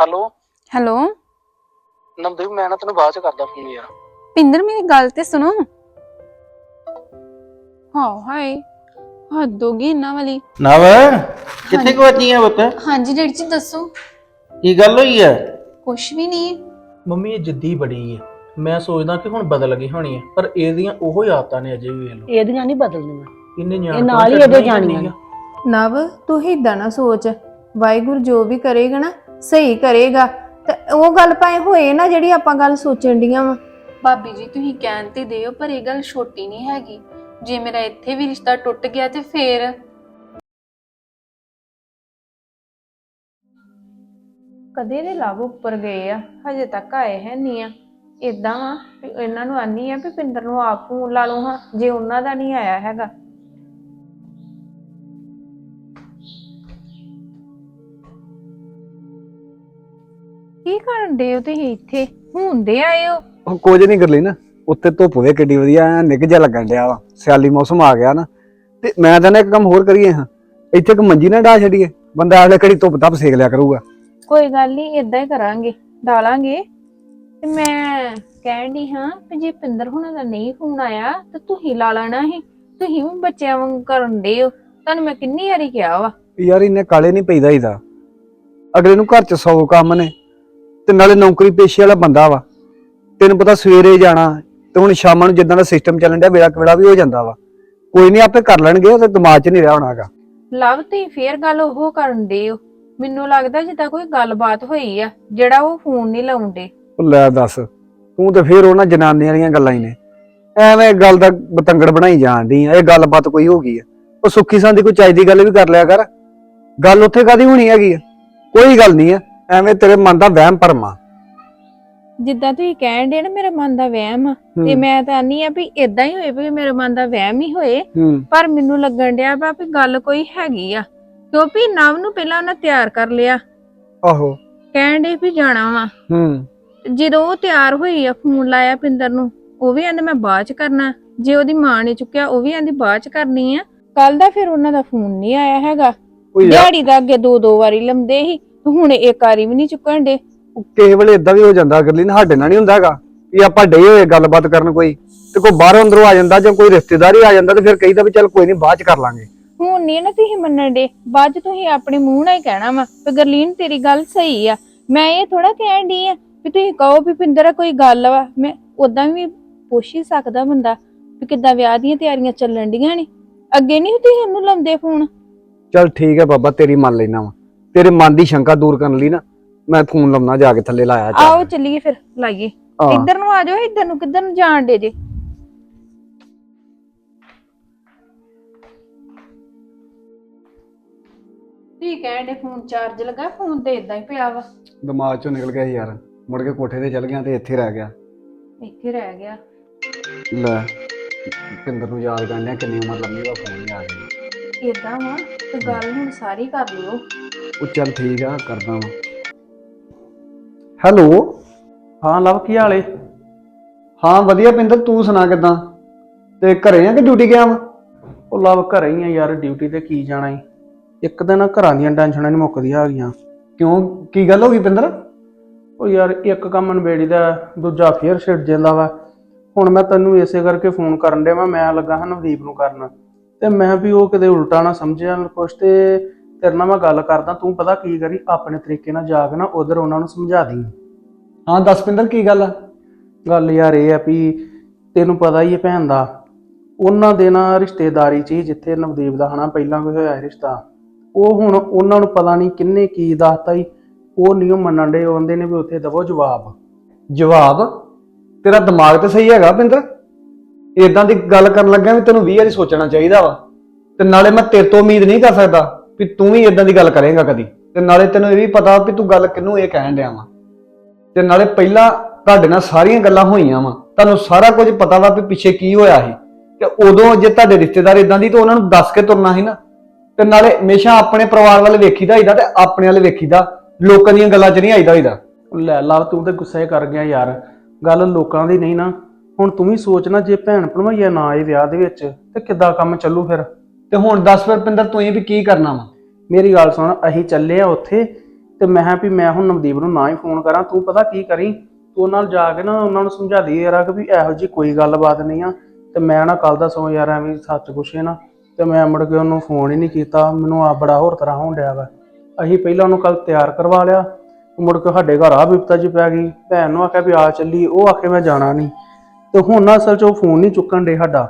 Hello? Hello? Navdeep ਮੈਂ ਨਾ ਤੈਨੂੰ ਬਾਅਦ ਚ ਕਰਦਾ ਫੋਨ ਯਾਰ। ਪਿੰਦਰ ਮੇਰੀ ਗੱਲ ਤੇ ਸੁਣੋ। ਹਾਂ ਹਾਏ ਹੱਦ ਹੋ ਗਈ ਇਹਨਾਂ ਵਾਲੀ। ਨਵ ਕਿੱਥੇ ਗਵਾਚੀ ਆ ਪੁੱਤ? ਹਾਂਜੀ ਡੈਡੀ ਜੀ ਦੱਸੋ। ਕੀ ਗੱਲ ਹੋਈ ਆ? ਕੁਛ ਵੀ ਨਹੀਂ। ਮੰਮੀ ਇਹ ਜਿੱਦੀ ਬੜੀ ਹੈ ਮੈਂ ਸੋਚਦਾ ਕਿ ਹੁਣ ਬਦਲ ਗਈ ਹੋਣੀ ਹੈ ਪਰ ਇਹਦੀਆਂ ਉਹੋ ਹੀ ਆਦਤਾਂ ਨੇ ਅਜੇ ਵੀ ਵੇਖ ਲਓ। ਇਹਦੀਆਂ ਨਹੀਂ ਬਦਲਣੀਆਂ। ਇੰਨੇ ਨਿਆਣ ਇਹ ਨਾਲ ਹੀ ਇਹਦੇ ਜਾਣੀਆਂ ਨੇ। ਨਵ ਤੂੰ ਏਦਾਂ ਨਾ ਸੋਚ। ਵਾਹਿਗੁਰੂ ਜੋ ਵੀ ਕਰੇਗਾ ਨਾ ਸਹੀ ਕਰੇਗਾ। ਤੇ ਉਹ ਗੱਲ ਪਾਏ ਹੋਏ ਨਾ ਜਿਹੜੀ ਆਪਾਂ ਗੱਲ ਸੋਚਣ ਡੀਆਂ ਵਾ। ਭਾਬੀ ਜੀ ਤੁਸੀਂ ਕਹਿਣ ਤੇ ਦਿਓ ਪਰ ਇਹ ਗੱਲ ਛੋਟੀ ਨਹੀਂ ਹੈਗੀ। ਜੇ ਮੇਰਾ ਇੱਥੇ ਵੀ ਰਿਸ਼ਤਾ ਟੁੱਟ ਗਿਆ ਤੇ ਫੇਰ? ਕਦੇ ਦੇ ਲਾਭ ਉੱਪਰ ਗਏ ਆ ਹਜੇ ਤੱਕ ਆਏ ਹੈ ਨਹੀਂ ਆ। ਇਦਾਂ ਵਾ ਵੀ ਇਹਨਾਂ ਨੂੰ ਆਨੀ ਆ ਵੀ ਪਿੰਦਰ ਨੂੰ ਆਪ ਫੋਨ ਲਾ ਲਓ ਹਾਂ ਜੇ ਉਹਨਾਂ ਦਾ ਨਹੀਂ ਆਇਆ ਹੈਗਾ। ਕੀ ਕਰਨ ਦੇ ਹੋ ਤੁਸੀਂ ਇੱਥੇ? ਹੁੰਦੇ ਆਏ ਹੋ। ਉਹ ਕੁਝ ਨਹੀਂ ਕਰ ਲਈ ਨਾ ਉੱਤੇ ਧੁੱਪ ਵੇ ਕਿੱਡੀ ਵਧੀਆ ਐ ਨਿੱਘ ਜਿਹਾ ਲੱਗਣ ਡਿਆ ਵਾ। ਸਿਆਲੀ ਮੌਸਮ ਆ ਗਿਆ ਨਾ। ਤੇ ਮੈਂ ਤਾਂ ਨਾ ਇੱਕ ਕੰਮ ਹੋਰ ਕਰੀਏ ਹਾਂ। ਇੱਥੇ ਇੱਕ ਮੰਜੀ ਨਾ ਢਾ ਛੱਡੀਏ। ਬੰਦਾ ਆਲੇ ਘੜੀ ਧੁੱਪ ਧੱਪ ਸੇਕ ਲਿਆ ਕਰੂਗਾ। ਕੋਈ ਗੱਲ ਨਹੀਂ ਇਦਾਂ ਹੀ ਕਰਾਂਗੇ। ਡਾਲਾਂਗੇ। ਤੇ ਮੈਂ ਕਹਿਣ ਦੀ ਹਾਂ ਕਿ ਜੇ ਪਿੰਦਰ ਹੁਣਾਂ ਦਾ ਨਹੀਂ ਫੋਨ ਆਇਆ ਤੇ ਤੁਸੀਂ ਲਾ ਲੈਣਾ ਸੀ। ਤੁਸੀਂ ਵੀ ਬੱਚਿਆਂ ਵਾਂਗ ਕਰਨ ਦੇ ਹੋ। ਤੁਹਾਨੂੰ ਮੈਂ ਕਿੰਨੀ ਵਾਰੀ ਕਿਹਾ ਵਾ। ਯਾਰ ਇਹਨੇ ਕਾਲੇ ਨਹੀਂ ਪਈਦਾ ਇਹਦਾ। ਅਗਲੇ ਨੂੰ ਘਰ ਚ ਸੌ ਕੰਮ ਨੇ। ਤੇ ਨਾਲੇ ਨੌਕਰੀ ਪੇਸ਼ੇ ਵਾਲਾ ਬੰਦਾ ਵਾ। ਤੈਨੂੰ ਪਤਾ ਸਵੇਰੇ ਜਾਣਾ ਤੇ ਹੁਣ ਸ਼ਾਮਾਂ ਨੂੰ ਜਿੱਦਾਂ ਦਾ ਸਿਸਟਮ ਚੱਲਣ ਡਿਆ ਵੇਲਾ ਕਵੇਲਾ ਵੀ ਹੋ ਜਾਂਦਾ ਵਾ। ਕੋਈ ਨਹੀਂ ਆਪੇ ਕਰ ਲੈਣਗੇ ਉਹ ਤੇ ਦਿਮਾਗ 'ਚ ਨਹੀਂ ਰਿਹਾ ਹੋਣਾਗਾ। ਲਵ ਤੇ ਫੇਰ ਗੱਲ ਉਹ ਕਰਨ ਦੇ ਹੋ। ਮੈਨੂੰ ਲੱਗਦਾ ਜਿੱਦਾਂ ਕੋਈ ਗੱਲਬਾਤ ਹੋਈ ਆ ਜਿਹੜਾ ਉਹ ਫੋਨ ਨਹੀਂ ਲਾਉਂਦੇ ਉਹ ਲੈ ਦੱਸ ਤੂੰ ਤੇ ਫੇਰ ਉਹਨਾਂ ਜਨਾਨੀਆਂ ਵਾਲੀਆਂ ਗੱਲਾਂ ਹੀ ਨੇ। ਐਵੇਂ ਗੱਲ ਦਾ ਬਤੰਗੜ ਬਣਾਈ ਡਈ ਆ ਇਹ ਗੱਲਬਾਤ ਕੋਈ ਹੋ ਗਈ ਆ। ਉਹ ਸੁੱਖੀ ਸੰਦੀ ਕੋਈ ਚਾਹੀਦੀ ਗੱਲ ਵੀ ਕਰ ਲਿਆ ਕਰ। ਗੱਲ ਉੱਥੇ ਕਾਦੀ ਹੋਣੀ ਹੈਗੀ ਆ? ਕੋਈ ਗੱਲ ਨਹੀਂ ਆ। ਐਵੇਂ ਤੇਰੇ ਮਨ ਦਾ ਵਹਿਮ ਭਰਮ। ਆ ਜਿੱਦਾਂ ਤੁਸੀਂ ਕਹਿਣ ਦੇ ਨਾ ਮੇਰੇ ਮਨ ਦਾ ਵਹਿਮ ਆ। ਤੇ ਮੈਂ ਤਾਂ ਆਨੀ ਆ ਵੀ ਇਦਾਂ ਹੀ ਹੋਏ ਵੀ ਮੇਰੇ ਮਨ ਦਾ ਵਹਿਮ ਹੀ ਹੋਏ। ਹੂੰ। ਪਰ ਮੈਨੂੰ ਲੱਗਣ ਡਿਆ ਵਾ ਵੀ ਗੱਲ ਕੋਈ ਹੈਗੀ ਆ। ਕਿਉਂਕਿ ਨਵ ਨੂੰ ਪਹਿਲਾਂ ਉਹਨਾਂ ਤਿਆਰ ਕਰ ਲਿਆ। ਆਹੋ। ਕਹਿਣ ਦੇ ਵੀ ਜਾਣਾ ਵਾ। ਹੂੰ। ਜਦੋਂ ਉਹ ਤਿਆਰ ਹੋਈ ਆ ਫੋਨ ਲਾਇਆ ਪਿੰਦਰ ਨੂੰ ਉਹ ਵੀ ਕਹਿੰਦੇ ਮੈਂ ਬਾਅਦ ਚ ਕਰਨਾ। ਜੇ ਉਹਦੀ ਮਾਂ ਨੇ ਚੁੱਕਿਆ ਉਹ ਵੀ ਕਹਿੰਦੀ ਬਾਅਦ ਚ ਕਰਨੀ ਆ। ਕੱਲ ਦਾ ਫਿਰ ਉਹਨਾਂ ਦਾ ਫੋਨ ਨਹੀਂ ਆਇਆ ਹੈਗਾ। ਉਹ ਯਾਰ। ਦਿਹਾੜੀ ਦਾ ਅੱਗੇ ਦੋ ਦੋ ਵਾਰੀ ਲੰਦੇ ਸੀ। ਤੇ ਹੁਣ ਇੱਕ ਵਾਰੀ ਵੀ ਨਹੀਂ ਚੁੱਕਣ ਦੇ ਕਿਸੇ ਵੇਲੇ ਇਦਾਂ ਵੀ ਹੋ ਜਾਂਦਾ ਅਗਲੀ ਨਾ ਸਾਡੇ ਨਾਲ ਨਹੀਂ ਹੁੰਦਾ ਹੈਗਾ ਵੀ ਆਪਾਂ ਡੇ ਹੋਏ ਗੱਲਬਾਤ ਕਰਨ ਕੋਈ ਤੇ ਕੋਈ ਬਾਹਰੋਂ ਅੰਦਰੋਂ ਆ ਜਾਂਦਾ ਜਾਂ ਕੋਈ ਰਿਸ਼ਤੇਦਾਰ ਹੀ ਆ ਜਾਂਦਾ ਤੇ ਫਿਰ ਕਹੀਦਾ ਵੀ ਚੱਲ ਕੋਈ ਨਹੀਂ ਬਾਅਦ ਚ ਕਰ ਲਾਂਗੇ। ਹੁਣ ਨਹੀਂ ਨਾ ਤੁਸੀਂ ਮੰਨਣ ਦੇ ਬਾਅਦ ਚ ਤੁਸੀਂ ਆਪਣੇ ਮੂੰਹ ਨਾਲ ਹੀ ਕਹਿਣਾ ਵਾ ਤੇ ਗਰਲੀਨ ਤੇਰੀ ਗੱਲ ਸਹੀ ਆ। ਮੈਂ ਇਹ ਥੋੜਾ ਕਹਿਣ ਦੀ ਆ ਵੀ ਤੁਸੀਂ ਕਹੋ ਵੀ ਪਿੰਦਰ ਕੋਈ ਗੱਲ ਵਾ ਮੈਂ ਉਦਾਂ ਵੀ ਪੁੱਛ ਹੀ ਸਕਦਾ ਬੰਦਾ ਵੀ ਕਿੱਦਾਂ ਵਿਆਹ ਦੀਆਂ ਤਿਆਰੀਆਂ ਚੱਲਣ ਡੀਆਂ ਨੇ। ਅੱਗੇ ਨਹੀਂ ਤੁਸੀਂ ਉਹਨੂੰ ਲਾਉਂਦੇ ਫੋਨ। ਚੱਲ ਠੀਕ ਹੈ ਬਾਬਾ ਤੇਰੀ ਮੰਨ ਲੈਣਾ ਵਾ। ਤੇਰੇ ਮਨ ਦੀ ਸ਼ੰਕਾ ਦੂਰ ਕਰਨ ਲਈ ਨਾ ਮੈਂ ਫੋਨ ਲਾਉਣਾ ਜਾ ਕੇ ਥੱਲੇ ਲਾਇਆ ਚੱਲ। ਆਓ ਚੱਲੀਏ ਫਿਰ ਲਾਈਏ। ਹਾਂ। ਇੱਧਰ ਨੂੰ ਆ ਜਾਓ ਇੱਧਰ ਨੂੰ ਕਿੱਧਰ ਨੂੰ ਜਾਣ ਦੇ ਜੇ। ਠੀਕ ਹੈ ਡੇ ਫੋਨ ਚਾਰਜ ਲੱਗਾ ਫੋਨ ਤੇ ਇਦਾਂ ਹੀ ਪਿਆ ਵਾ। ਦਿਮਾਗ ਚੋਂ ਨਿਕਲ ਗਿਆ ਯਾਰ ਮੁੜ ਕੇ ਕੋਠੇ ਤੇ ਚੱਲ ਗਿਆ ਤੇ ਇੱਥੇ ਰਹਿ ਗਿਆ। ਇੱਥੇ ਰਹਿ ਗਿਆ। ਲੈ ਪਿੰਦਰ ਨੂੰ ਯਾਦ ਕਰਨ ਲਿਆ ਕਿੰਨੀ ਉਮਰ ਲੰਮੀ ਦਾ ਫੋਨ ਨਹੀਂ ਆ ਗਿਆ ਇਦਾਂ ਵਾ ਤੇ ਗੱਲ ਹੁਣ ਸਾਰੀ ਕਰ ਲਿਓ। ਉਹ ਚੱਲ ਠੀਕ ਆ ਕਰਦਾ ਵਾਂ। ਹੈਲੋ? ਹਾਂ ਲਵ ਕੀ ਹਾਲੇ ਹਾਂ ਵਧੀਆ ਪਿੰਦਰ ਤੂੰ ਸੁਣਾ ਕਿਦਾਂ? ਤੇ ਘਰੇ ਆ ਕਿ ਡਿਊਟੀ ਗਿਆ ਵਾ? ਉਹ ਲਵ ਘਰੇ ਹੀ ਆ ਯਾਰ ਡਿਊਟੀ ਤੇ ਕੀ ਜਾਣਾ ਈ। ਇੱਕ ਦਿਨ ਘਰਾਂ ਦੀਆਂ ਟੈਨਸ਼ਨਾਂ ਨਹੀਂ ਮੁੱਕਦੀਆਂ ਹੈਗੀਆਂ। ਕਿਉਂ? ਕੀ ਗੱਲ ਹੋ ਗਈ ਪਿੰਦਰ? ਉਹ ਯਾਰ ਇੱਕ ਕੰਮ ਨਵੇੜੀ ਦਾ ਦੂਜਾ ਫੇਰ ਛਿੜ ਜਾਂਦਾ ਵਾ। ਹੁਣ ਮੈਂ ਤੈਨੂੰ ਇਸੇ ਕਰਕੇ ਫੋਨ ਕਰਨ ਦੇ ਮੈਂ ਲੱਗਾ ਹਾਂ ਨਵਦੀਪ ਨੂੰ ਕਰਨ। ਤੇ ਮੈਂ ਵੀ ਉਹ ਕਿਤੇ ਉਲਟਾ ਨਾ ਸਮਝਿਆ ਕੁਛ ਤੇ ਤੇਰੇ ਨਾਲ ਮੈਂ ਗੱਲ ਕਰਦਾ ਤੂੰ ਪਤਾ ਕੀ ਕਰੀ ਆਪਣੇ ਤਰੀਕੇ ਨਾਲ ਜਾ ਕੇ ਨਾ ਉਧਰ ਉਹਨਾਂ ਨੂੰ ਸਮਝਾ ਦੀ। ਹਾਂ ਦੱਸ ਪਿੰਦਰ ਕੀ ਗੱਲ ਆ? ਗੱਲ ਯਾਰ ਇਹ ਆ ਵੀ ਤੈਨੂੰ ਪਤਾ ਹੀ ਹੈ ਭੈਣ ਦਾ ਉਹਨਾਂ ਦੇ ਨਾਲ ਰਿਸ਼ਤੇਦਾਰੀ ਚ ਹੀ ਜਿੱਥੇ ਨਵਦੀਪ ਦਾ ਹਨਾ ਪਹਿਲਾਂ ਕੋਈ ਹੋਇਆ ਸੀ ਰਿਸ਼ਤਾ ਉਹ ਹੁਣ ਉਹਨਾਂ ਨੂੰ ਪਤਾ ਨਹੀਂ ਕਿੰਨੇ ਕੀ ਦੱਸਤਾ ਹੀ ਉਹ ਉਹ ਮੰਨਣ ਦੇ ਆਉਂਦੇ ਨੇ ਵੀ ਉੱਥੇ ਦਵੋ ਜਵਾਬ। ਜਵਾਬ? ਤੇਰਾ ਦਿਮਾਗ ਤੇ ਸਹੀ ਹੈਗਾ ਪਿੰਦਰ? ਇਦਾਂ ਦੀ ਗੱਲ ਕਰਨ ਲੱਗਿਆ ਵੀ ਤੈਨੂੰ 20 ਵਾਰੀ ਸੋਚਣਾ ਚਾਹੀਦਾ ਵਾ ਤੇ ਨਾਲੇ ਮੈਂ ਤੇਰੇ ਤੋਂ ਉਮੀਦ ਨਹੀਂ ਕਰ ਸਕਦਾ। ਵੀ ਤੂੰ ਵੀ ਇਦਾਂ ਦੀ ਗੱਲ ਕਰੇਂਗਾ ਕਦੀ। ਤੇ ਨਾਲੇ ਤੈਨੂੰ ਇਹ ਵੀ ਪਤਾ ਵੀ ਤੂੰ ਗੱਲ ਕਿਹਨੂੰ ਇਹ ਕਹਿਣ ਡਿਆ ਵਾ। ਤੇ ਨਾਲੇ ਪਹਿਲਾਂ ਤੁਹਾਡੇ ਨਾਲ ਸਾਰੀਆਂ ਗੱਲਾਂ ਹੋਈਆਂ ਵਾ। ਤੁਹਾਨੂੰ ਸਾਰਾ ਕੁਝ ਪਤਾ ਵਾ ਵੀ ਪਿੱਛੇ ਕੀ ਹੋਇਆ ਸੀ। ਤੇ ਉਦੋਂ ਜੇ ਤੁਹਾਡੇ ਰਿਸ਼ਤੇਦਾਰ ਇਦਾਂ ਦੀ ਤਾਂ ਉਹਨਾਂ ਨੂੰ ਦੱਸ ਕੇ ਤੁਰਨਾ ਸੀ ਨਾ। ਤੇ ਨਾਲੇ ਹਮੇਸ਼ਾ ਆਪਣੇ ਪਰਿਵਾਰ ਵੱਲ ਵੇਖੀਦਾ ਹੋਈਦਾ ਤੇ ਆਪਣੇ ਵੱਲ ਵੇਖੀਦਾ। ਲੋਕਾਂ ਦੀਆਂ ਗੱਲਾਂ 'ਚ ਨਹੀਂ ਆਈਦਾ ਹੋਈਦਾ ਲੈ ਲਾ ਤੂੰ ਤੇ ਗੁੱਸੇ ਕਰ ਗਿਆ ਯਾਰ। ਗੱਲ ਲੋਕਾਂ ਦੀ ਨਹੀਂ ਨਾ। ਹੁਣ ਤੂੰ ਵੀ ਸੋਚਣਾ ਜੇ ਭੈਣ ਭਣਵਈਆ ਨਾ ਆਏ ਵਿਆਹ ਦੇ ਵਿੱਚ, ਤੇ ਕਿੱਦਾਂ ਕੰਮ ਚੱਲੂ ਫਿਰ? ਤੇ ਹੁਣ ਦੱਸ ਫਿਰ ਪਿੰਦਰ, ਤੂੰ ਵੀ ਕੀ ਕਰਨਾ ਵਾ? ਮੇਰੀ ਗੱਲ ਸੁਣ, ਅਸੀਂ ਚੱਲੇ ਆ ਉੱਥੇ ਤੇ ਮੈਂ ਕਿਹਾ ਵੀ ਮੈਂ ਹੁਣ ਨਵਦੀਪ ਨੂੰ ਨਾ ਹੀ ਫੋਨ ਕਰਾਂ। ਤੂੰ ਪਤਾ ਕੀ ਕਰੀ? ਤੂੰ ਉਹਨਾਂ ਨਾਲ ਜਾ ਕੇ ਨਾ ਉਹਨਾਂ ਨੂੰ ਸਮਝਾ ਦੀ ਯਾਰ ਕਿ ਵੀ ਇਹੋ ਜੀ ਕੋਈ ਗੱਲਬਾਤ ਨਹੀਂ ਆ। ਤੇ ਮੈਂ ਨਾ ਕੱਲ ਦਾ ਸਗੋਂ ਯਾਰ ਐਵੇਂ ਸੱਚ ਪੁੱਛੇ ਨਾ, ਤੇ ਮੈਂ ਮੁੜ ਕੇ ਉਹਨੂੰ ਫੋਨ ਹੀ ਨਹੀਂ ਕੀਤਾ। ਮੈਨੂੰ ਆ ਬੜਾ ਹੋਰ ਤਰ੍ਹਾਂ ਹੋਣ ਡਿਆ ਵਾ। ਅਸੀਂ ਪਹਿਲਾਂ ਉਹਨੂੰ ਕੱਲ ਤਿਆਰ ਕਰਵਾ ਲਿਆ। ਮੁੜ ਕੇ ਸਾਡੇ ਘਰ ਆ ਵਿਪਤਾ ਜੀ ਪੈ ਗਈ। ਭੈਣ ਨੂੰ ਆਖਿਆ ਵੀ ਆ ਚੱਲੀ ਉਹ ਆਖੇ ਮੈਂ ਜਾਣਾ ਨਹੀਂ। ਤੇ ਹੁਣ ਨਾ ਅਸਲ 'ਚ ਉਹ ਫੋਨ ਨਹੀਂ ਚੁੱਕਣ ਦੇ ਸਾਡਾ।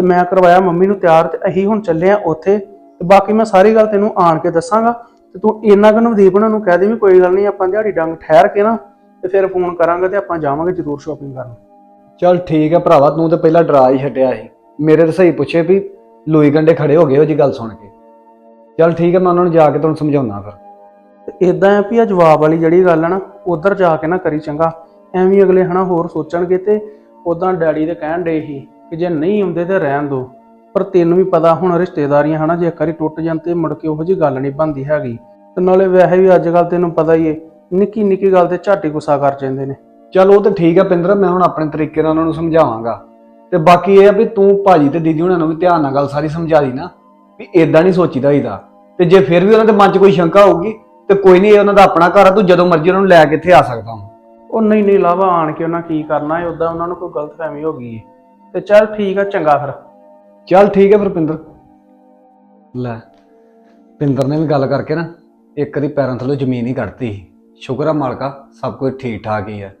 ਤੇ ਮੈਂ ਕਰਵਾਇਆ ਮੰਮੀ ਨੂੰ ਤਿਆਰ ਤੇ ਅਸੀਂ ਹੁਣ ਚੱਲੇ ਆ ਉੱਥੇ। ਤੇ ਬਾਕੀ ਮੈਂ ਸਾਰੀ ਗੱਲ ਤੈਨੂੰ ਆਣ ਕੇ ਦੱਸਾਂਗਾ। ਤੇ ਤੂੰ ਇੰਨਾ ਕੁ ਨਵਦੀਪ ਉਹਨਾਂ ਨੂੰ ਕਹਿ ਦੇ ਵੀ ਕੋਈ ਗੱਲ ਨਹੀਂ ਆਪਾਂ ਦਿਹਾੜੀ ਡੰਗ ਠਹਿਰ ਕੇ ਨਾ ਤੇ ਫਿਰ ਫੋਨ ਕਰਾਂਗੇ ਤੇ ਆਪਾਂ ਜਾਵਾਂਗੇ ਜ਼ਰੂਰ ਸ਼ਾਪਿੰਗ ਕਰਨ। ਚੱਲ ਠੀਕ ਹੈ ਭਰਾਵਾ ਤੂੰ ਤੇ ਪਹਿਲਾਂ ਡਰਾ ਹੀ ਛੱਡਿਆ ਸੀ। ਮੇਰੇ ਤੇ ਸਹੀ ਪੁੱਛੇ ਵੀ ਲੂਈ ਗੰਡੇ ਖੜੇ ਹੋ ਗਏ ਉਹ ਜੀ ਗੱਲ ਸੁਣ ਕੇ। ਚੱਲ ਠੀਕ ਹੈ ਮੈਂ ਉਹਨਾਂ ਨੂੰ ਜਾ ਕੇ ਤੁਹਾਨੂੰ ਸਮਝਾਉਣਾ ਫਿਰ। ਤੇ ਇਦਾਂ ਆ ਵੀ ਆ ਜਵਾਬ ਵਾਲੀ ਜਿਹੜੀ ਗੱਲ ਆ ਨਾ ਉਧਰ ਜਾ ਕੇ ਨਾ ਕਰੀ ਚੰਗਾ। ਐਵੇਂ ਹੀ ਅਗਲੇ ਹਨਾ ਹੋਰ ਸੋਚਣਗੇ ਤੇ ਉਦਾਂ ਡੈਡੀ ਦੇ ਕਹਿਣ ਡੇ ਸੀ। ਕਿ ਜੇ ਨਹੀਂ ਆਉਂਦੇ ਤੇ ਰਹਿਣ ਦੋ। ਪਰ ਤੈਨੂੰ ਵੀ ਪਤਾ ਹੁਣ ਰਿਸ਼ਤੇਦਾਰੀਆਂ ਹਨਾ ਜੇ ਇੱਕ ਵਾਰੀ ਟੁੱਟ ਜਾਣ ਤੇ ਮੁੜ ਕੇ ਉਹੋ ਜੀ ਗੱਲ ਨਹੀਂ ਬਣਦੀ ਹੈਗੀ। ਤੇ ਨਾਲੇ ਵੈਸੇ ਵੀ ਅੱਜ ਕੱਲ ਤੈਨੂੰ ਪਤਾ ਹੀ ਏ ਨਿੱਕੀ ਨਿੱਕੀ ਗੱਲ ਤੇ ਝਾਟੀ ਗੁੱਸਾ ਕਰ ਜਾਂਦੇ ਨੇ। ਚੱਲ ਉਹ ਤਾਂ ਠੀਕ ਹੈ ਪਿੰਦਰ ਮੈਂ ਹੁਣ ਆਪਣੇ ਤਰੀਕੇ ਨਾਲ ਉਹਨਾਂ ਨੂੰ ਸਮਝਾਵਾਂਗਾ। ਤੇ ਬਾਕੀ ਇਹ ਆ ਵੀ ਤੂੰ ਭਾਜੀ ਤੇ ਦੀਦੀ ਉਹਨਾਂ ਨੂੰ ਵੀ ਧਿਆਨ ਨਾਲ ਗੱਲ ਸਾਰੀ ਸਮਝਾ ਦੀ ਨਾ ਵੀ ਇਦਾਂ ਨਹੀਂ ਸੋਚੀਦਾ ਹੋਈਦਾ ਤੇ ਜੇ ਫਿਰ ਵੀ ਉਹਨਾਂ ਦੇ ਮਨ 'ਚ ਕੋਈ ਸ਼ੰਕਾ ਹੋਊਗੀ ਤੇ ਕੋਈ ਨਹੀਂ ਇਹ ਉਹਨਾਂ ਦਾ ਆਪਣਾ ਘਰ ਆ ਤੂੰ ਜਦੋਂ ਮਰਜ਼ੀ ਉਹਨਾਂ ਨੂੰ ਲੈ ਕੇ ਇੱਥੇ ਆ ਸਕਦਾ ਹਾਂ ਉਹ ਨਹੀਂ ਨਹੀਂ ਲਾਵਾ ਆਣ ਕੇ ਉਹਨਾਂ ਕੀ ਕਰਨਾ ਏ ਉਦਾਂ ਉਹਨਾਂ ਨੂੰ ਕੋਈ ਗਲਤਫਹਿਮੀ ਹੋ ਗਈ ਏ। ਤੇ ਚੱਲ ਠੀਕ ਆ ਚੰਗਾ ਫਿਰ। ਚੱਲ ਠੀਕ ਹੈ ਫਿਰ ਪਿੰਦਰ। ਲੈ ਪਿੰਦਰ ਨੇ ਵੀ ਗੱਲ ਕਰਕੇ ਨਾ ਇੱਕ ਦੀ ਪੈਰਾਂ ਥੱਲੋਂ ਜ਼ਮੀਨ ਹੀ ਕੱਢਤੀ ਸੀ। ਸ਼ੁਕਰ ਆ ਮਾਲਕਾ ਸਭ ਕੁਝ ਠੀਕ ਠਾਕ ਹੀ ਹੈ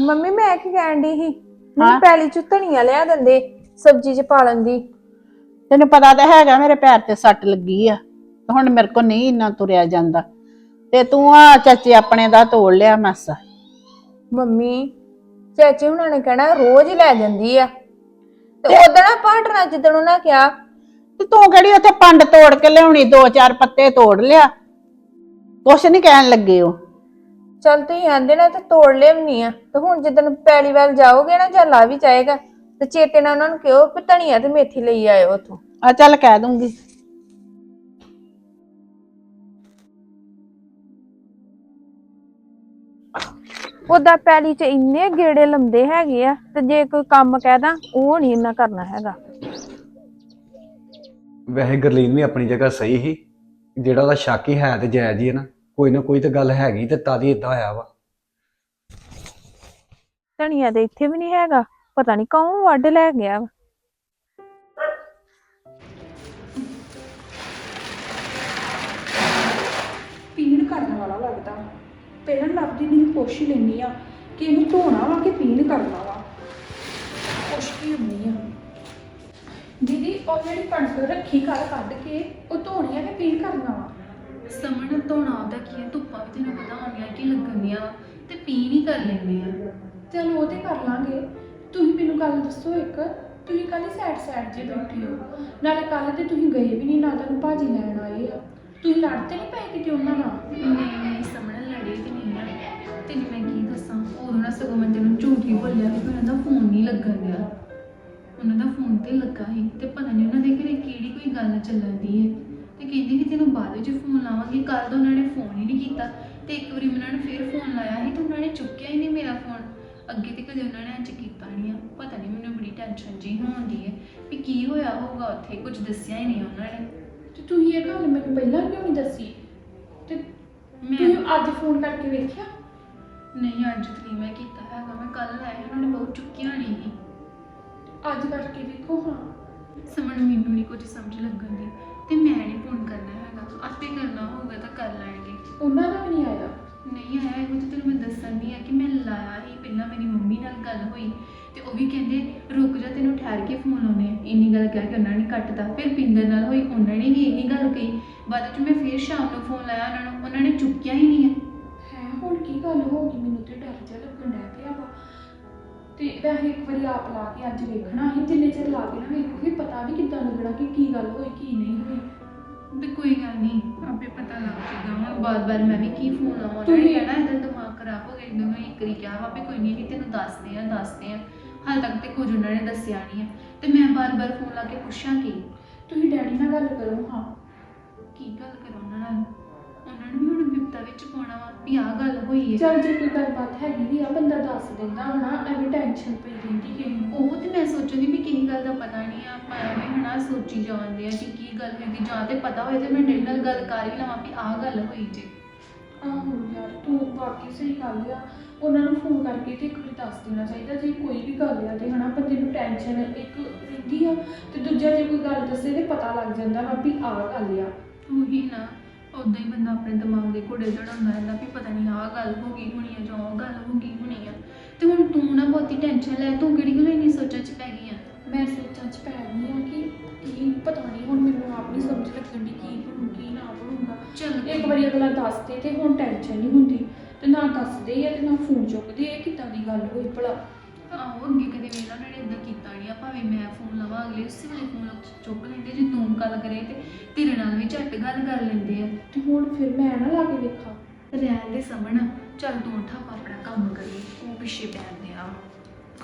ਮੰਮੀ ਮੈਂ ਕੀ ਕਹਿਣ ਦੀ ਸੀ? ਮੈਨੂੰ ਪੈਲੀ ਚ ਧਨੀਆ ਲਿਆ ਦਿੰਦੇ ਸਬਜ਼ੀ ਚ ਪਾ ਲੈਂਦੀ। ਤੈਨੂੰ ਪਤਾ ਤਾਂ ਹੈਗਾ ਮੇਰੇ ਪੈਰ ਤੇ ਸੱਟ ਲੱਗੀ ਆ ਤੇ ਹੁਣ ਮੇਰੇ ਕੋ ਨਹੀਂ ਇੰਨਾ ਤੁਰਿਆ ਜਾਂਦਾ। ਤੇ ਤੂੰ ਆ ਚਾਚੇ ਆਪਣੇ ਦਾ ਤੋੜ ਲਿਆ ਮਾਸਾ। ਮੰਮੀ ਚਾਚੇ ਹੁਣਾਂ ਨੇ ਕਹਿਣਾ ਰੋਜ਼ ਹੀ ਲੈ ਜਾਂਦੀ ਆ। ਤੇ ਉਦੋਂ ਪਾਟਣਾ ਜਿੱਦਣ ਉਹਨਾਂ ਕਿਹਾ ਤੇ ਤੂੰ ਕਿਹੜੀ ਉੱਥੇ ਪੰਡ ਤੋੜ ਕੇ ਲਿਆਉਣੀ ਦੋ ਚਾਰ ਪੱਤੇ ਤੋੜ ਲਿਆ। ਕੁਛ ਨਹੀਂ ਕਹਿਣ ਲੱਗੇ ਉਹ। ਚੱਲ ਤੁਸੀਂ ਆਂਦੇ ਨਾ ਤੇ ਤੋੜ ਲਿਆਉਣੀ ਆ। ਤੇ ਹੁਣ ਜਿੱਦਣ ਪੈਲੀ ਵੱਲ ਜਾਓਗੇ ਨਾ ਜਾਂ ਲਾ ਵੀ ਜਾਏਗਾ ਤੇ ਚੇਤੇ ਨਾਲ ਉਹਨਾਂ ਨੂੰ ਕਿਹੋ ਵੀ ਧਨੀਆ ਤੇ ਮੇਥੀ ਲਈ ਆਇਓ ਉਥੋਂ। ਆ ਚੱਲ ਕਹਿ ਦੂੰਗੀ। ਉਹਦਾ ਪੈਲੀ 'ਚ ਇੰਨੇ ਗੇੜੇ ਲੰਦੇ ਹੈਗੇ ਆ ਤੇ ਜੇ ਕੋਈ ਕੰਮ ਕਹਿਦਾ ਉਹ ਨਹੀਂ ਇੰਨਾ ਕਰਨਾ ਹੈਗਾ। ਵੈਸੇ ਗਰਲੀਨ ਵੀ ਆਪਣੀ ਜਗ੍ਹਾ ਸਹੀ ਸੀ। ਜਿਹੜਾ ਉਹਦਾ ਸ਼ੱਕ ਹੀ ਹੈ ਤੇ ਜਾਇਜ਼ ਹੀ ਹੈ ਨਾ ਕੋਈ ਨਾ ਕੋਈ ਤਾਂ ਗੱਲ ਹੈਗੀ ਤੇ ਤਾਂ ਹੀ ਇਦਾਂ ਹੋਇਆ ਵਾ। ਧਨੀਆ ਤੇ ਇੱਥੇ ਵੀ ਨਹੀਂ ਹੈਗਾ ਪਤਾ ਨਹੀਂ ਕੌਣ ਵੱਢ ਲੈ ਗਿਆ ਵਾ। ਪੀਣ ਕਰਨ ਵਾਲਾ ਲੱਗਦਾ। ਪਹਿਲਾਂ ਲੱਭਦੀ ਨਹੀਂ ਪੁੱਛ ਹੀ ਲੈਂਦੀ ਆ ਕਿ ਇਹਨੂੰ ਧੋਣਾ ਵਾ ਕਿ ਪੀਣ ਕਰਨਾ ਵਾ। ਪੁੱਛ ਹੀ ਹੁੰਦੀ ਆ। ਦੀਦੀ ਉਹ ਜਿਹੜੀ ਕਣਕ ਰੱਖੀ ਕੱਲ ਕੱਢ ਕੇ ਉਹ ਧੋਣੀ ਆ ਕਿ ਪੀਣ ਕਰਨਾ ਵਾ? ਸਮਣ ਧੋਣਾ ਉਹਦਾ ਕੀ ਹੈ ਧੁੱਪਾਂ ਵੀ ਤੈਨੂੰ ਪਤਾ ਹੋਣੀਆਂ ਕਿ ਲੱਗਣੀਆਂ ਤੇ ਪੀਣ ਹੀ ਕਰ ਲੈਂਦੇ ਆ। ਚਲ ਉਹ ਤੇ ਕਰ ਲਾਂਗੇ। ਤੁਸੀਂ ਮੈਨੂੰ ਗੱਲ ਦੱਸੋ ਇੱਕ ਤੁਸੀਂ ਕੱਲ ਹੀ ਸਾਈਡ ਸਾਈਡ 'ਤੇ ਬੈਠੇ ਹੋ। ਨਾਲੇ ਕੱਲ ਤੇ ਤੁਸੀਂ ਗਏ ਵੀ ਨਹੀਂ ਨਾ ਤੁਹਾਨੂੰ ਭਾਜੀ ਲੈਣ ਆਏ ਆ। ਤੁਸੀਂ ਲੜਦੇ ਨਹੀਂ ਪਏ ਕਿਤੇ ਉਹਨਾਂ ਨਾਲ? ਨਹੀਂ ਸਗੋਂ ਮੈਂ ਤੈਨੂੰ ਝੂਠ ਹੀ ਬੋਲਿਆ ਕਿ ਉਹਨਾਂ ਦਾ ਫੋਨ ਨਹੀਂ ਲੱਗਣ ਦਿਆ। ਉਹਨਾਂ ਦਾ ਫੋਨ ਤੇ ਲੱਗਾ ਸੀ ਤੇ ਪਤਾ ਨਹੀਂ ਉਹਨਾਂ ਦੇ ਘਰੇ ਕਿਹੜੀ ਕੋਈ ਗੱਲ ਚੱਲਣ ਦੀ ਹੈ। ਤੇ ਕਹਿੰਦੀ ਸੀ ਤੈਨੂੰ ਬਾਅਦ ਵਿੱਚ ਫੋਨ ਲਾਵਾਂਗੀ। ਕੱਲ ਤਾਂ ਉਹਨਾਂ ਨੇ ਫੋਨ ਹੀ ਨਹੀਂ ਕੀਤਾ। ਤੇ ਇੱਕ ਵਾਰੀ ਮੈਂ ਉਹਨਾਂ ਨੂੰ ਫੇਰ ਫੋਨ ਲਾਇਆ ਸੀ ਤੇ ਉਹਨਾਂ ਨੇ ਚੁੱਕਿਆ ਹੀ ਨਹੀਂ ਮੇਰਾ ਫੋਨ ਅੱਗੇ ਤੇ ਕਦੇ ਉਹਨਾਂ ਨੇ ਅੱਜ ਕੀਤਾ ਨਹੀਂ ਆ। ਪਤਾ ਨਹੀਂ ਮੈਨੂੰ ਬੜੀ ਟੈਨਸ਼ਨ ਜੀ ਹੋਉਂਦੀ ਹੈ ਵੀ ਕੀ ਹੋਇਆ ਹੋਊਗਾ ਉੱਥੇ ਕੁਝ ਦੱਸਿਆ ਹੀ ਨਹੀਂ ਉਹਨਾਂ ਨੇ। ਤੇ ਤੁਸੀਂ ਇਹ ਗੱਲ ਮੈਨੂੰ ਪਹਿਲਾਂ ਕਿਉਂ ਨਹੀਂ ਦੱਸੀ? ਤੇ ਮੈਂ ਅੱਜ ਫੋਨ ਕਰਕੇ ਵੇਖਿਆ? ਨਹੀਂ ਅੱਜ ਤੇ ਨਹੀਂ ਮੈਂ ਕੀਤਾ ਹੈਗਾ ਮੈਂ ਕੱਲ ਲਾਇਆ ਉਹਨਾਂ ਨੇ ਬਹੁਤ ਚੁੱਕਿਆ ਨਹੀਂ ਸੀ। ਅੱਜ ਕਰਕੇ ਵੇਖੋ ਹਾਂ। ਸਮਝ ਮੈਨੂੰ ਨਹੀਂ ਕੁਝ ਸਮਝ ਲੱਗਣ ਦੀ ਤੇ ਮੈਂ ਨਹੀਂ ਫੋਨ ਕਰਨਾ ਹੈਗਾ ਆਪੇ ਕਰਨਾ ਹੋਊਗਾ ਤਾਂ ਕਰ ਲੈਣਗੇ। ਉਹਨਾਂ ਦਾ ਵੀ ਨਹੀਂ ਆਇਆ? ਨਹੀਂ ਆਇਆ ਇਹ ਤਾਂ ਤੈਨੂੰ ਮੈਂ ਦੱਸਣ ਦੀ ਆ ਕਿ ਮੈਂ ਲਾਇਆ ਹੀ ਪਹਿਲਾਂ ਮੇਰੀ ਮੰਮੀ ਨਾਲ ਗੱਲ ਹੋਈ ਤੇ ਉਹ ਵੀ ਕਹਿੰਦੇ ਰੁਕ ਜਾ ਤੈਨੂੰ ਠਹਿਰ ਕੇ ਫੋਨ ਲਾਉਣੇ ਆ ਇੰਨੀ ਗੱਲ ਕਹਿ ਕੇ ਉਹਨਾਂ ਨੇ ਕੱਟਤਾ ਫਿਰ ਪਿੰਦਰ ਨਾਲ ਹੋਈ ਉਹਨਾਂ ਨੇ ਵੀ ਇਹੀ ਗੱਲ ਕਹੀ। ਬਾਅਦ ਵਿੱਚ ਮੈਂ ਫਿਰ ਸ਼ਾਮ ਨੂੰ ਫੋਨ ਲਾਇਆ ਉਹਨਾਂ ਨੂੰ ਉਹਨਾਂ ਨੇ ਚੁੱਕਿਆ ਹੀ ਨਹੀਂ ਹੈ। ਗੱਲ ਹੋ ਗਈ ਮੈਨੂੰ ਤੇ ਡਰ ਜਿਹਾ ਲੱਗਣ ਡਿਆ ਪਿਆ ਵਾ। ਤੇ ਵੈਸੇ ਇੱਕ ਵਾਰੀ ਆਪ ਲਾ ਕੇ ਅੱਜ ਵੇਖਣਾ ਸੀ ਜਿੰਨੇ ਚਿਰ ਲਾ ਕੇ ਨਾ ਵੇਖੋਗੇ ਪਤਾ ਵੀ ਕਿੱਦਾਂ ਲੱਗਣਾ ਕਿ ਕੀ ਗੱਲ ਹੋਈ ਕੀ ਨਹੀਂ ਹੋਈ। ਤੇ ਕੋਈ ਗੱਲ ਨਹੀਂ ਆਪੇ ਪਤਾ ਲੱਗ ਜਾਏਗਾ ਹੁਣ ਬਾਰ-ਬਾਰ ਮੈਂ ਵੀ ਕੀ ਫੋਨ ਲਾਵਾਂ ਉਹਨਾਂ ਤੂੰ ਨੇ ਵੀ- ਕਹਿਣਾ ਇਹਦਾ ਦਿਮਾਗ ਖਰਾਬ ਹੋ ਗਿਆ ਇਹਨੂੰ ਮੈਂ ਇੱਕ ਵਾਰੀ ਕਿਹਾ ਵਾ ਵੀ ਕੋਈ ਨਹੀਂ ਨਹੀਂ ਤੈਨੂੰ ਦੱਸਦੇ ਆ ਦੱਸਦੇ ਆ। ਹਾਲ ਤੱਕ ਤੇ ਕੁਝ ਉਹਨਾਂ ਨੇ ਦੱਸਿਆ ਨਹੀਂ ਹੈ ਤੇ ਮੈਂ ਬਾਰ-ਬਾਰ ਫੋਨ ਲਾ ਕੇ ਪੁੱਛਾਂ ਕੀ? ਤੁਸੀਂ ਡੈਡੀ ਨਾਲ ਗੱਲ ਕਰੋ ਹਾਂ। ਕੀ ਗੱਲ ਕਰਾਂ ਉਹਨਾਂ ਨਾਲ? ਉਹਨਾਂ ਨੂੰ ਵੀ ਹੁਣ ਵਿਪਤਾ ਵਿੱਚ ਪਾਉਣਾ ਵਾ ਵੀ ਆਹ ਗੱਲ ਹੋਈ ਹੈ। ਚਲ ਜੇ ਕੋਈ ਗੱਲਬਾਤ ਹੈਗੀ ਵੀ ਆ ਬੰਦਾ ਦੱਸ ਦਿੰਦਾ ਹਨਾ ਐਵੇਂ ਟੈਨਸ਼ਨ ਪਈ ਰਹਿੰਦੀ ਕਿ ਉਹ ਤੇ ਮੈਂ ਸੋਚਦੀ ਵੀ ਕਿਹੀ ਗੱਲ ਦਾ ਪਤਾ ਨਹੀਂ ਆ ਆਪਾਂ ਐਵੇਂ ਹਨਾ ਸੋਚੀ ਜਾਂਦੇ ਆ ਕਿ ਕੀ ਗੱਲ ਹੈਗੀ ਜਾਂ ਤੇ ਪਤਾ ਹੋਏ ਤੇ ਮੈਂ ਡੈਡੀ ਨਾਲ ਗੱਲ ਕਰ ਹੀ ਲਵਾਂ ਵੀ ਆਹ ਗੱਲ ਹੋਈ ਜੇ। ਆਹੋ ਯਾਰ ਤੂੰ ਬਾਕੀ ਸਹੀ ਗੱਲ ਆ। ਉਹਨਾਂ ਨੂੰ ਫੋਨ ਕਰਕੇ ਤੇ ਇੱਕ ਵਾਰੀ ਦੱਸ ਦੇਣਾ ਚਾਹੀਦਾ ਜੇ ਕੋਈ ਵੀ ਗੱਲ ਆ ਤੇ ਹਨਾ ਬੰਦੇ ਨੂੰ ਟੈਨਸ਼ਨ ਇੱਕ ਰਹਿੰਦੀ ਆ ਤੇ ਦੂਜਾ ਜੇ ਕੋਈ ਗੱਲ ਦੱਸੇ ਤੇ ਪਤਾ ਲੱਗ ਜਾਂਦਾ ਵਾ ਵੀ ਆਹ ਗੱਲ ਆ। ਉਹੀ ਨਾ। ਉਦਾਂ ਹੀ ਬੰਦਾ ਆਪਣੇ ਦਿਮਾਗ ਦੇ ਘੋੜੇ ਚੜਾਉਂਦਾ ਰਹਿੰਦਾ ਵੀ ਪਤਾ ਨਹੀਂ ਆਹ ਗੱਲ ਹੋ ਗਈ ਹੋਣੀ ਆ ਜਾਂ ਉਹ ਗੱਲ ਹੋ ਗਈ ਹੋਣੀ ਆ। ਤੇ ਹੁਣ ਤੂੰ ਨਾ ਬਹੁਤੀ ਟੈਨਸ਼ਨ ਲੈ ਤੂੰ ਕਿਹੜੀ ਗੱਲ ਇੰਨੀ ਸੋਚਾਂ 'ਚ ਪੈ ਗਈ ਆ? ਮੈਂ ਸੋਚਾਂ 'ਚ ਪੈ ਗਈ ਆ ਕਿ ਕੀ ਪਤਾ ਨਹੀਂ ਹੁਣ ਮੈਨੂੰ ਆਪ ਨਹੀਂ ਸਮਝ ਲੱਗਣ ਦੀ ਕੀ ਬਣੂ ਕੀ ਨਾ ਬਣੂਗਾ ਚੱਲ ਇੱਕ ਵਾਰੀ ਅਗਲਾ ਦੱਸਦੇ ਤੇ ਹੁਣ ਟੈਨਸ਼ਨ ਨਹੀਂ ਹੁੰਦੀ। ਤੇ ਨਾ ਦੱਸਦੇ ਆ ਤੇ ਨਾ ਫੋਨ ਚੁੱਕਦੇ ਇਹ ਕਿੱਦਾਂ ਦੀ ਗੱਲ ਹੋਈ ਭਲਾ। ਆਹੋ ਅੱਗੇ ਕਦੇ ਵੇਲਾ ਉਹਨਾਂ ਨੇ ਇਦਾਂ ਕੀਤਾ ਨਹੀਂ ਆ ਭਾਵੇਂ ਮੈਂ ਫੋਨ ਲਵਾਂ ਅਗਲੇ ਉਸੇ ਵੇਲੇ ਫੋਨ ਚੁੱਕ ਲੈਂਦੇ ਜੇ ਤੂੰ ਗੱਲ ਕਰੇ ਤੇ ਤੇਰੇ ਨਾਲ ਵੀ ਝੱਟ ਗੱਲ ਕਰ ਲੈਂਦੇ ਆ। ਤੇ ਹੁਣ ਫਿਰ ਮੈਂ ਨਾ ਲਾ ਕੇ ਵੇਖਾਂ। ਰਹਿਣ ਦੇ ਸਮਣ ਚੱਲ ਤੂੰ ਉੱਠ ਆਪਾਂ ਆਪਣਾ ਕੰਮ ਕਰੀਏ ਤੂੰ ਪਿੱਛੇ ਪੈਂਦੇ ਆ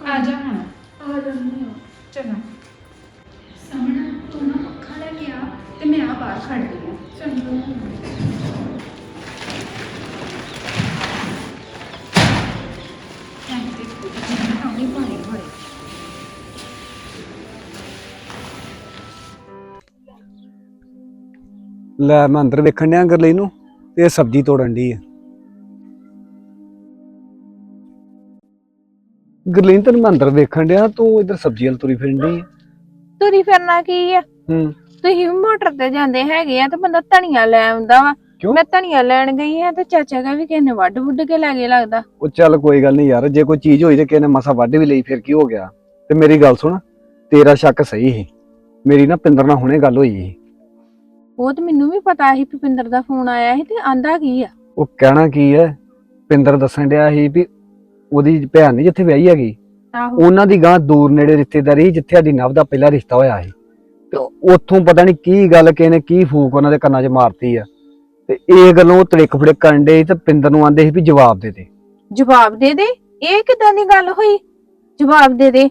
ਆ ਜਾ ਹੁਣ। ਆ ਜਾਂਦੀ ਆ ਚੰਗਾ। ਸਮਣ ਤੂੰ ਨਾ ਪੱਖਾ ਲੈ ਕੇ ਆ ਤੇ ਮੈਂ ਆ ਬਾਹਰ ਖੜ ਗਈ ਆ ਚੰਗਾ। ਲੈ ਮੈਂ ਅੰਦਰ ਵੇਖਣ ਡਿਆ ਗਰਲੀ ਨੂੰ ਤੇ ਇਹ ਸਬਜ਼ੀ ਤੋੜਨ ਦੀ ਆ। ਗਰਲੀਨ ਤੈਨੂੰ ਮੈਂ ਅੰਦਰ ਵੇਖਣ ਡਿਆ ਤੂੰ ਇੱਧਰ ਸਬਜ਼ੀ ਵਾਲ ਤੁਰੀ ਫਿਰਨ ਡਈ ਆ। ਤੁਰੀ ਫਿਰਨਾ ਕੀ ਆ? ਹੂੰ। ਤੁਸੀਂ ਵੀ ਮੋਟਰ ਤੇ ਜਾਂਦੇ ਹੈਗੇ ਆ ਤੇ ਬੰਦਾ ਧਨੀਆ ਲੈ ਆਉਂਦਾ ਵਾ। ਕਿਉਂ? ਮੈਂ ਧਨੀਆ ਲੈਣ ਗਈ ਆ ਤੇ ਚਾਚਾ ਕਾ ਵੀ ਕਿਸੇ ਨੇ ਵੱਢ ਵੁੱਢ ਕੇ ਲੈ ਗਏ ਲੱਗਦਾ। ਉਹ ਚੱਲ ਕੋਈ ਗੱਲ ਨਹੀਂ ਯਾਰ ਜੇ ਕੋਈ ਚੀਜ਼ ਹੋਈ ਤੇ ਕਿਸੇ ਨੇ ਮਸਾ ਵੱਢ ਵੀ ਲਈ ਫਿਰ ਕੀ ਹੋ ਗਿਆ? ਤੇ ਮੇਰੀ ਗੱਲ ਸੁਣ ਤੇਰਾ ਸ਼ੱਕ ਸਹੀ ਸੀ। ਮੇਰੀ ਨਾ ਪਿੰਦਰ ਨਾਲ ਹੁਣੇ ਗੱਲ ਹੋਈ ਸੀ। ਉਹ ਤੇ ਮੈਨੂੰ ਵੀ ਪਤਾ ਸੀ ਭੁਪਿੰਦਰ ਦਾ ਫੋਨ ਆਇਆ ਸੀ ਤੇ ਆਂਦਾ ਕੀ ਆ। ਉਹ ਕਹਿਣਾ ਕੀ ਹੈ ਪਿੰਦਰ ਦੱਸਣ ਡਿਆ ਸੀ ਵੀ ਉਹਦੀ ਭੈਣ ਨਹੀਂ ਜਿੱਥੇ ਵਿਆਹੀ ਹੈਗੀ। ਆਹੋ। ਉਹਨਾਂ ਦੀ ਗਾਂ ਦੂਰ ਨੇੜੇ ਰਿਸ਼ਤੇਦਾਰੀ ਸੀ, ਜਿੱਥੇ ਸਾਡੀ ਨਵ ਦਾ ਪਹਿਲਾ ਰਿਸ਼ਤਾ ਹੋਇਆ ਸੀ। ਤੇ ਉੱਥੋਂ ਪਤਾ ਨਹੀਂ ਕੀ ਗੱਲ ਕਿਸੇ ਨੇ ਕੀ ਫੂਕ ਉਹਨਾਂ ਦੇ ਕੰਨਾਂ 'ਚ ਮਾਰਤੀ ਆ। ਤੇ ਇਹ ਗੱਲੋਂ ਉਹ ਤੜਿਕ ਫੜਿਕ ਕਰਨ ਦੇ ਤੇ ਪਿੰਦਰ ਨੂੰ ਆਂਦੇ ਸੀ ਵੀ ਜਵਾਬ ਦੇ ਦੇ। ਜਵਾਬ ਦੇ ਦੇ? ਇਹ ਕਿਦਾਂ ਦੀ ਗੱਲ ਹੋਈ? ਜਵਾਬ ਦੇ ਦੇ।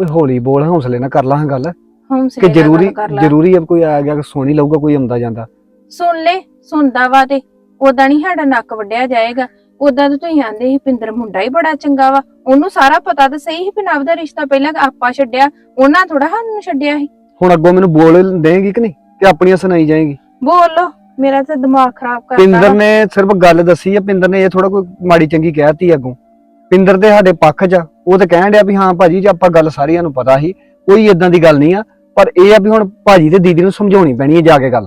ਓਏ ਹੌਲੀ ਬੋਲ ਹੌਸਲੇ ਨਾਲ ਕਰ ਲਾਂ ਗੱਲ। ਹੌਂਸਲੇ ਕਿ ਨਾਲ ਗੱਲ ਜ਼ਰੂਰੀ ਕਰ ਲਾ। ਜ਼ਰੂਰੀ ਹੈ ਕੋਈ ਆ ਗਿਆ ਕਿ ਸੋਣੀ ਲਊਗਾ ਕੋਈ ਆਉਂਦਾ ਜਾਂਦਾ। ਸੁਣ ਲੈ ਸੁਣਦਾ ਵਾ ਤੇ। ਉਦਾਂ ਨਹੀਂ ਸਾਡਾ ਨੱਕ ਵੱਢਿਆ ਜਾਏਗਾ। ਉਦਾਂ ਤਾਂ ਤੁਸੀਂ ਆਂਦੇ ਸੀ ਪਿੰਦਰ ਮੁੰਡਾ ਹੀ ਬੜਾ ਚੰਗਾ ਵਾ। ਉਹਨੂੰ ਸਾਰਾ ਪਤਾ ਤਾਂ ਸਹੀ ਸੀ ਵੀ ਨਵ ਦਾ ਰਿਸ਼ਤਾ ਪਹਿਲਾਂ ਆਪਾਂ ਛੱਡਿਆ। ਉਹਨਾਂ ਥੋੜਾ ਸਾਨੂੰ ਛੱਡਿਆ ਸੀ। ਹੁਣ ਅੱਗੋਂ ਮੈਨੂੰ ਬੋਲ ਦੇਂਗੀ ਕਿ ਨਹੀਂ? ਕਿ ਆਪਣੀਆਂ ਸੁਣਾਈ ਜਾਏਗੀ? ਬੋਲੋ ਮੇਰਾ ਤਾਂ ਦਿਮਾਗ ਖਰਾਬ ਕਰਤਾ ਪਿੰਦਰ ਵਾ। ਨੇ ਸਿਰਫ ਗੱਲ ਦੱਸੀ ਆ ਪਿੰਦਰ ਨੇ ਇਹ ਥੋੜਾ ਕੋਈ ਮਾੜੀ ਚੰਗੀ ਕਹਿਤੀ ਅੱਗੋਂ। ਪਿੰਦਰ ਤੇ ਸਾਡੇ ਪੱਖ 'ਚ ਆ। ਉਹ ਤੇ ਕਹਿਣ ਡਿਆ ਵੀ ਹਾਂ ਭਾਜੀ ਜੇ ਆਪਾਂ ਗੱਲ ਸਾਰਿਆਂ ਨੂੰ ਪਤਾ ਸੀ ਕੋਈ ਇਦਾਂ ਦੀ ਗੱਲ ਨਹੀਂ ਆ। ਪਰ ਇਹ ਆ ਵੀ ਹੁਣ ਭਾਜੀ ਤੇ ਦੀਦੀ ਨੂੰ ਸਮਝਾਉਣੀ ਪੈਣੀ ਹੈ ਜਾ ਕੇ ਗੱਲ।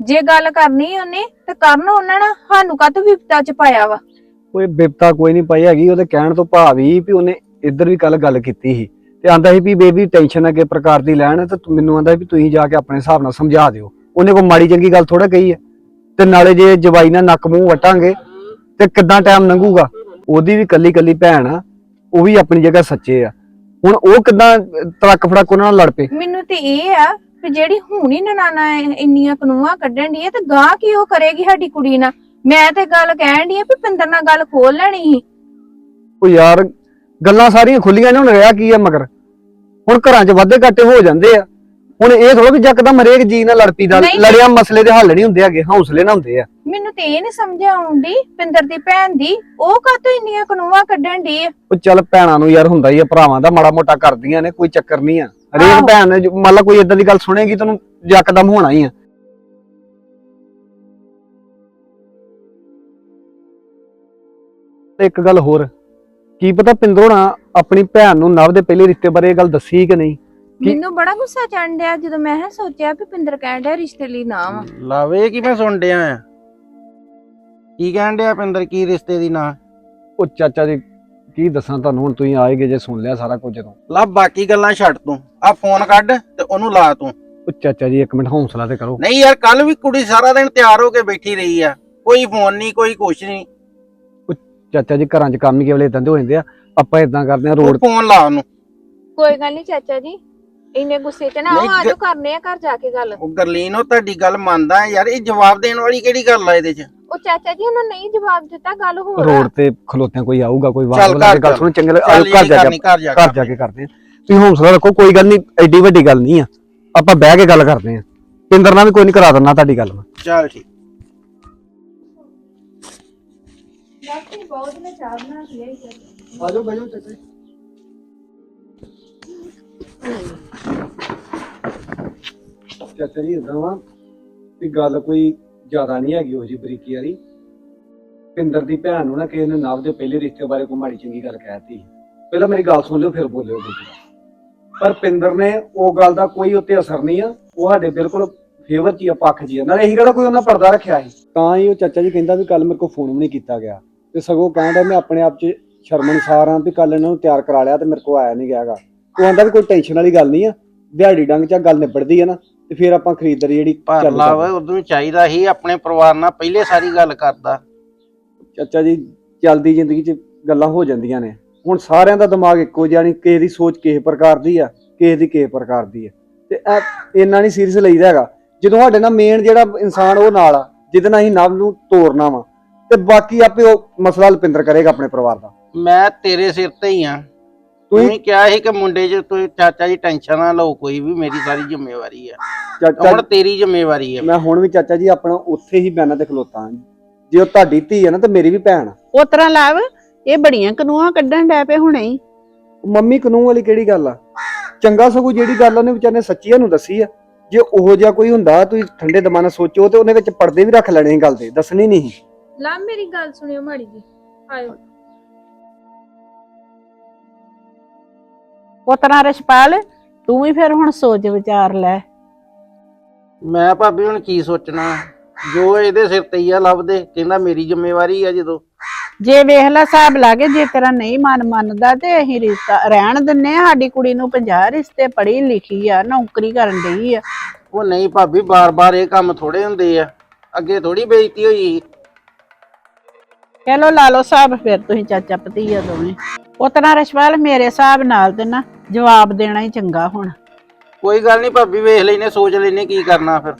ਜੇ ਗੱਲ ਕਰਨੀ ਉਹਨੇ ਤੇ ਕਰਨ ਉਹਨਾਂ ਨਾਲ ਸਾਨੂੰ ਕਾਹਤੋਂ ਵਿਪਤਾ ਚ ਪਾਇਆ ਵਾ? ਕੋਈ ਬਿਪਤਾ ਕੋਈ ਨਹੀਂ ਪਈ ਹੈਗੀ ਉਹਦੇ ਕਹਿਣ ਤੋਂ ਭਾਵ ਹੀ ਵੀ ਉਹਨੇ ਇੱਧਰ ਵੀ ਕੱਲ ਗੱਲ ਕੀਤੀ ਸੀ। ਤੇ ਆਂਦਾ ਸੀ ਵੀ ਬੇਬੀ ਟੈਨਸ਼ਨ ਅੱਗੇ ਪ੍ਰਕਾਰ ਦੀ ਲੈਣ ਤੇ ਤੂੰ- ਮੈਨੂੰ ਆਂਦਾ ਵੀ ਤੁਸੀਂ ਜਾ ਕੇ ਆਪਣੇ ਹਿਸਾਬ ਨਾਲ ਸਮਝਾ ਦਿਓ। ਉਹਨੇ ਕੋਈ ਮਾੜੀ ਚੰਗੀ ਗੱਲ ਥੋੜਾ ਕਹੀ ਹੈ ਤੇ ਨਾਲੇ ਜੇ ਜਵਾਈ ਨਾਲ ਨੱਕ ਮੂੰਹ ਵਟਾਂਗੇ ਤੇ ਕਿੱਦਾਂ ਟਾਈਮ ਲੰਘੂਗਾ? ਉਹਦੀ ਵੀ ਕੱਲੀ ਕੱਲੀ ਭੈਣ ਆ ਉਹ ਵੀ ਆਪਣੀ ਜਗ੍ਹਾ ਸੱਚੇ ਆ। ਹੁਣ ਉਹ ਕਿੱਦਾਂ ਤੜਕ ਫੜਕ ਉਹਨਾਂ ਨਾਲ ਲੜ ਪਏ? ਮੈਨੂੰ ਤੇ ਇਹ ਆ ਵੀ ਜਿਹੜੀ ਹੁਣੀ ਨਨਾਣਾ ਇੰਨੀਆਂ ਕਨੂਆਂ ਕੱਢਣ ਦੀ ਤੇ ਗਾਂ ਕੀ ਉਹ ਕਰੇਗੀ ਸਾਡੀ ਕੁੜੀ ਨਾਲ? ਮੈਂ ਤੇ ਗੱਲ ਕਹਿਣ ਦੀ ਆ ਵੀ ਪਿੰਦਰ ਨਾਲ ਗੱਲ ਖੋਲ ਲੈਣੀ ਸੀ। ਉਹ ਯਾਰ ਗੱਲਾਂ ਸਾਰੀਆਂ ਖੁੱਲੀਆਂ ਨੇ ਹੁਣ ਰਿਹਾ ਕੀ ਆ ਮਗਰ? ਹੁਣ ਘਰਾਂ 'ਚ ਵਾਧੇ ਘਾਟੇ ਹੋ ਜਾਂਦੇ ਆ। ਹੁਣ ਇਹ ਥੋੜਾ ਵੀ ਜੱਕਦਮ ਹਰੇਕ ਜੀ ਨਾਲ ਲੜ ਪੀਦਾ ਨਹੀਂ। ਲੜਿਆ ਮਸਲੇ ਦੇ ਹੱਲ ਨਹੀਂ ਹੁੰਦੇ ਹੈਗੇ ਹੌਸਲੇ ਨਾਲ ਹੁੰਦੇ ਆ। ਮੈਨੂੰ ਤੇ ਇਹ ਨਹੀਂ ਸਮਝ ਆਉਂਦੀ ਪਿੰਦਰ ਦੀ ਭੈਣ ਦੀ ਉਹ ਕਾਹਤੋਂ ਇੰਨੀਆਂ ਕਨੂਆਂ ਕੱਢਣ ਦੀ ਉਹ ਚੱਲ ਭੈਣਾਂ ਨੂੰ ਯਾਰ ਹੁੰਦਾ ਹੀ ਆ ਭਰਾਵਾਂ ਦਾ ਮਾੜਾ ਮੋਟਾ ਕਰਦੀਆਂ ਨੇ ਕੋਈ ਚੱਕਰ ਨਹੀਂ ਆ। ਹਰੇਕ ਆਹੋ। ਭੈਣ ਨੇ ਜੋ- ਮੰਨ ਲਾ ਕੋਈ ਇਦਾਂ ਦੀ ਗੱਲ ਸੁਣੇਗੀ ਤੈਨੂੰ ਯਕਦਮ ਹੋਣਾ ਹੀ ਆ। ਤੇ ਇੱਕ ਗੱਲ ਹੋਰ ਕੀ ਪਤਾ ਪਿੰਦਰੋਣਾ ਆਪਣੀ ਭੈਣ ਨੂੰ ਨਵ ਦੇ ਪਹਿਲੇ ਰਿਸ਼ਤੇ ਬਾਰੇ ਇਹ ਗੱਲ ਦੱਸੀ ਕਿ ਨਹੀਂ? ਮੈਨੂੰ ਬੜਾ ਗੁੱਸਾ ਚੜ੍ਹ ਡਿਆ ਜਦੋਂ ਮੈਂ ਇਹ ਸੋਚਿਆ ਵੀ ਪਿੰਦਰ ਕਹਿਣ ਡਿਆ ਰਿਸ਼ਤੇ ਲਈ ਨਾ ਵਾ। ਲਾਵੇ ਕੀ ਮੈਂ ਸੁਣ ਡਿਆ ਆ? ਕੀ ਕਹਿਣ ਡਿਆ ਪਿੰਦਰ ਕੀ ਰਿਸ਼ਤੇ ਦੀ ਨਾ? ਉਹ ਚਾਚਾ ਜੀ ਕੀ ਦੱਸਾਂ ਤੁਹਾਨੂੰ ਹੁਣ ਤੁਸੀਂ ਆਏਗੇ ਜੇ ਸੁਣ ਲਿਆ ਸਾਰਾ ਕੁਝ ਜਦੋਂ। ਲਾ ਬਾਕੀ ਗੱਲਾਂ ਛੱਡ ਤੂੰ। ਆ ਫੋਨ ਕੱਢ ਤੇ ਉਹਨੂੰ ਲਾ ਤੂੰ। ਉਹ ਚਾਚਾ ਜੀ ਇੱਕ ਮਿੰਟ ਹੌਸਲਾ ਤੇ ਕਰੋ। ਨਹੀਂ ਯਾਰ ਕੱਲ ਵੀ ਕੁੜੀ ਸਾਰਾ ਦਿਨ ਤਿਆਰ ਹੋ ਕੇ ਬੈਠੀ ਰਹੀ ਆ। ਕੋਈ ਫੋਨ ਨਹੀਂ ਕੋਈ ਕੁਛ ਨਹੀਂ। ਚਾਚਾ ਜੀ ਘਰਾਂ 'ਚ ਕੰਮ ਹੀ ਕੇਵਲ ਇਦਾਂ ਦੇ ਹੋ ਜਾਂਦੇ ਆ? ਆਪਾਂ ਇਦਾਂ ਕਰਦੇ ਆ ਰੋਡ ਫੋਨ ਲਾ ਉਹਨੂੰ। ਕੋਈ ਗੱਲ ਨਹੀਂ ਚਾਚਾ ਜੀ ਇੰਨੇ ਗੁੱਸੇ 'ਚ ਨਾ ਨਹੀਂ, ਆਓ ਆਜੋ ਗ- ਕਰਨੇ ਆ ਘਰ ਜਾ ਕੇ ਗੱਲ। ਉਹ ਗਰਲੀਨ ਉਹ ਤੁਹਾਡੀ ਗੱਲ ਮੰਨਦਾ ਹੈ ਯਾਰ ਇਹ ਜਵਾਬ ਦੇਣ ਵਾਲੀ ਕਿਹੜੀ ਗੱਲ ਆ ਇਹਦੇ 'ਚ? ਉਹ ਚਾਚਾ ਜੀ ਉਹਨਾਂ ਨਹੀਂ ਜਵਾਬ ਦਿੱਤਾ ਗੱਲ ਹੋਰ ਆ। ਰੋਡ ਤੇ ਖਲੋਤਿਆਂ ਕੋਈ ਆਊਗਾ ਕੋਈ ਚੱਲ ਵਾਰ ਲਾ ਕੇ ਘਰ ਗੱਲ ਸੁਣੋ ਚੰਗੇ ਲੱਗ- ਚੱਲ ਆਜੋ ਘਰ ਇਹ ਜਾ ਕਰਨੀ ਕੇ ਘਰ ਜਾ ਘਰ ਜਾ ਕੇ ਕਰਦੇ ਆ। ਤੁਸੀਂ ਹੌਸਲਾ ਰੱਖੋ ਕੋਈ ਗੱਲ ਨਹੀਂ ਐਡੀ ਵੱਡੀ ਗੱਲ ਨਹੀਂ ਆ। ਆਪਾਂ ਬਹਿ ਕੇ ਗੱਲ ਕਰਦੇ ਆ। ਪਿੰਦਰ ਨਾਲ ਵੀ ਕੋਈ ਨਹੀਂ ਕਰਾ ਦਿੰਦਾ ਤੁਹਾਡੀ ਗੱਲ ਮੈਂ। ਚੱਲ ਠੀਕ। ਆਜੋ ਬੈਜੋ ਚਾਚਾ ਚਾਚਾ ਜੀ ਇਦਾਂ ਵਾ ਵੀ ਗੱਲ ਕੋਈ ਜ਼ਿਆਦਾ ਨਹੀਂ ਹੈਗੀ ਉਹ ਜੀ ਬਰੀਕੀ ਵਾਲੀ। ਪਿੰਦਰ ਦੀ ਭੈਣ ਨੂੰ ਨਾ ਕਿਸੇ ਨੇ ਨਵ ਦੇ ਪਹਿਲੇ ਰਿਸ਼ਤੇ ਬਾਰੇ ਕੋਈ ਮਾੜੀ ਚੰਗੀ ਗੱਲ ਕਹਿਤੀ ਪਹਿਲਾਂ ਮੇਰੀ ਗੱਲ ਸੁਣ ਲਿਓ, ਫਿਰ ਬੋਲਿਓ ਦੂਜੀ ਪਰ ਪਿੰਦਰ ਨੇ ਉਹ ਗੱਲ ਦਾ ਕੋਈ ਉੱਤੇ ਅਸਰ ਨਹੀਂ ਆ। ਉਹ ਸਾਡੇ ਬਿਲਕੁਲ ਫੇਵਰ ਚ ਹੀ ਆ, ਪੱਖ ਜੀ ਆ। ਨਾਲੇ ਇਹੀ ਕਿਹੜਾ ਕੋਈ ਉਹਨਾਂ ਪਰਦਾ ਰੱਖਿਆ ਸੀ? ਤਾਂ ਹੀ ਉਹ ਚਾਚਾ ਜੀ ਕਹਿੰਦਾ ਵੀ ਕੱਲ ਮੇਰੇ ਕੋਲ ਫੋਨ ਵੀ ਨਹੀਂ ਕੀਤਾ ਗਿਆ। ਤੇ ਸਗੋਂ ਕਹਿੰਦਾ ਮੈਂ ਆਪਣੇ ਆਪ 'ਚ ਸ਼ਰਮਨਸਾਰ ਹਾਂ ਵੀ ਕੱਲ ਇਹਨਾਂ ਨੂੰ ਤਿਆਰ ਕਰਾ ਲਿਆ ਤੇ ਮੇਰੇ ਕੋਲ ਆਇਆ ਨਹੀਂ ਗਿਆਗਾ। ਉਹ ਵੀ ਕੋਈ ਟੈਨਸ਼ਨ ਵਾਲੀ ਗੱਲ ਨਹੀਂ ਆ ਦਿਹਾੜੀ ਡੰਗ 'ਚ ਗੱਲ ਨਿਬੜਦੀ ਆ ਨਾ ਤੇ ਫਿਰ ਆਪਾਂ ਖਰੀਦਦਾਰੀ ਜਿਹੜੀ ਪਰ ਚਾਲੂ ਲਵ। ਉਦੋਂ ਚਾਹੀਦਾ ਸੀ ਆਪਣੇ ਪਰਿਵਾਰ ਨਾਲ ਪਹਿਲੇ ਸਾਰੀ ਗੱਲ ਕਰਦਾ। ਚਾਚਾ ਜੀ ਚੱਲਦੀ ਜ਼ਿੰਦਗੀ 'ਚ ਗੱਲਾਂ ਹੋ ਜਾਂਦੀਆਂ ਨੇ। ਹੁਣ ਸਾਰਿਆਂ ਦਾ ਦਿਮਾਗ ਇੱਕੋ ਜਿਹਾ ਨਹੀਂ ਕਿਸੇ ਦੀ ਸੋਚ ਕਿਸੇ ਪ੍ਰਕਾਰ ਦੀ ਆ ਕਿਸੇ ਦੀ ਕਿਸੇ ਪ੍ਰਕਾਰ ਦੀ ਆ। ਤੇ ਇਹ ਇੰਨਾ ਨਹੀਂ ਸੀਰੀਅਸ ਲਈਦਾ ਹੈਗਾ। ਜਦੋਂ ਸਾਡੇ ਨਾਲ ਮੇਨ ਜਿਹੜਾ ਇਨਸਾਨ ਉਹ ਨਾਲ ਆ ਜਿਹਦੇ ਨਾਲ ਅਸੀਂ ਨਵ ਨੂੰ ਤੋਰਨਾ ਵਾ ਤੇ ਬਾਕੀ ਆਪੇ ਉਹ ਮਸਲਾ ਲਪਿੰਦਰ ਕਰੇਗਾ ਆਪਣੇ ਪਰਿਵਾਰ ਦਾ। ਮੈਂ ਤੇਰੇ ਸਿਰ ਤੇ ਹੀ ਆ। ਤੁਸੀਂ- ਕਿਹਾ ਸੀ ਕਿ ਮੁੰਡੇ 'ਚ ਤੁਸੀਂ ਚਾਚਾ ਜੀ ਟੈਨਸ਼ਨ ਨਾ ਲਓ ਕੋਈ ਵੀ ਮੇਰੀ ਸਾਰੀ ਜ਼ਿੰਮੇਵਾਰੀ ਆ। ਚਾਚਾ ਹੁਣ ਤੇਰੀ ਜ਼ਿੰਮੇਵਾਰੀ ਆ। ਮੈਂ ਹੁਣ ਵੀ ਚਾਚਾ ਜੀ ਆਪਣਾ ਉੱਥੇ ਹੀ ਬਿਆਨਾਂ ਤੇ ਖਲੋਤਾ ਹਾਂ ਜੇ। ਉਹ ਤੁਹਾਡੀ ਧੀ ਹੈ ਨਾ ਤੇ ਮੇਰੀ ਵੀ ਭੈਣ ਆ। ਉਸ ਤਰ੍ਹਾਂ ਲਾਵ ਇਹ ਬੜੀਆਂ ਕਨੂਆਂ ਕੱਢਣ ਡੈ ਪਏ ਹੁਣੇ ਹੀ। ਮੰਮੀ ਕਾਨੂੰਨ ਵਾਲੀ ਕਿਹੜੀ ਗੱਲ ਆ? ਚੰਗਾ ਸਗੋਂ ਜਿਹੜੀ ਗੱਲ ਉਹਨੇ ਵਿਚਾਰੇ ਨੇ ਸੱਚੀ ਨੂੰ ਦੱਸੀ ਆ। ਜੇ ਉਹੋ ਜਿਹਾ ਕੋਈ ਹੁੰਦਾ ਤੁਸੀਂ ਠੰਡੇ ਦਿਮਾਗ ਨਾਲ ਸੋਚੋ ਤੇ ਉਹਨੇ ਵਿੱਚ ਪਰਦੇ ਵੀ ਰੱਖ ਲੈਣੇ ਸੀ ਗੱਲ ਦੇ ਦੱਸਣੀ ਨਹੀਂ ਸੀ। ਲਾ ਮੇਰੀ ਗੱਲ ਸੁਣਿਓ ਮਾੜੀ ਜੀ। ਆਇਓ। ਤਰ੍ਹਾਂ ਰਛਪਾਲ ਤੂੰ ਵੀ ਫਿਰ ਹੁਣ ਸੋਚ ਵਿਚਾਰ ਲੈ। ਮੈਂ ਭਾਬੀ ਹੁਣ ਕੀ ਸੋਚਣਾ? ਜੋ ਇਹਦੇ ਸਿਰ ਤੇ ਹੀ ਆ ਲੱਭਦੇ ਕਹਿੰਦਾ ਮੇਰੀ ਜ਼ਿੰਮੇਵਾਰੀ ਆ ਜਦੋਂ। ਜੇ ਵੇਖ ਲੈ ਹਿਸਾਬ ਲਾ ਕੇ ਜੇ ਤੇਰਾ ਨਹੀਂ ਮਨ ਮੰਨਦਾ ਤੇ ਅਸੀਂ ਰਿਸ਼ਤਾ ਰਹਿਣ ਦਿੰਨੇ ਆ ਸਾਡੀ ਕੁੜੀ ਨੂੰ 50 ਰਿਸ਼ਤੇ ਪੜ੍ਹੀ ਲਿਖੀ ਆ ਨੌਕਰੀ ਕਰਨ ਡਈ ਆ। ਉਹ ਨਹੀਂ ਭਾਬੀ ਬਾਰ-ਬਾਰ ਇਹ ਕੰਮ ਥੋੜੇ ਹੁੰਦੇ ਆ। ਅੱਗੇ ਥੋੜੀ ਬੇਇੱਜ਼ਤੀ ਹੋਈ ਚਲੋ ਲਾ ਲਓ ਹਿਸਾਬ ਫਿਰ ਤੁਸੀਂ ਚਾਚਾ ਭਤੀਆ ਦੋਵੇਂ। ਉਸ ਤਰ੍ਹਾਂ ਮੇਰੇ ਹਿਸਾਬ ਨਾਲ ਤੇ ਨਾ ਜਵਾਬ ਦੇਣਾ ਹੀ ਚੰਗਾ ਹੁਣ। ਕੋਈ ਗੱਲ ਨਹੀਂ, ਭਾਬੀ ਵੇਖ ਲੈਨੇ, ਸੋਚ ਲੈਨੇ ਕੀ ਕਰਨਾ ਫਿਰ।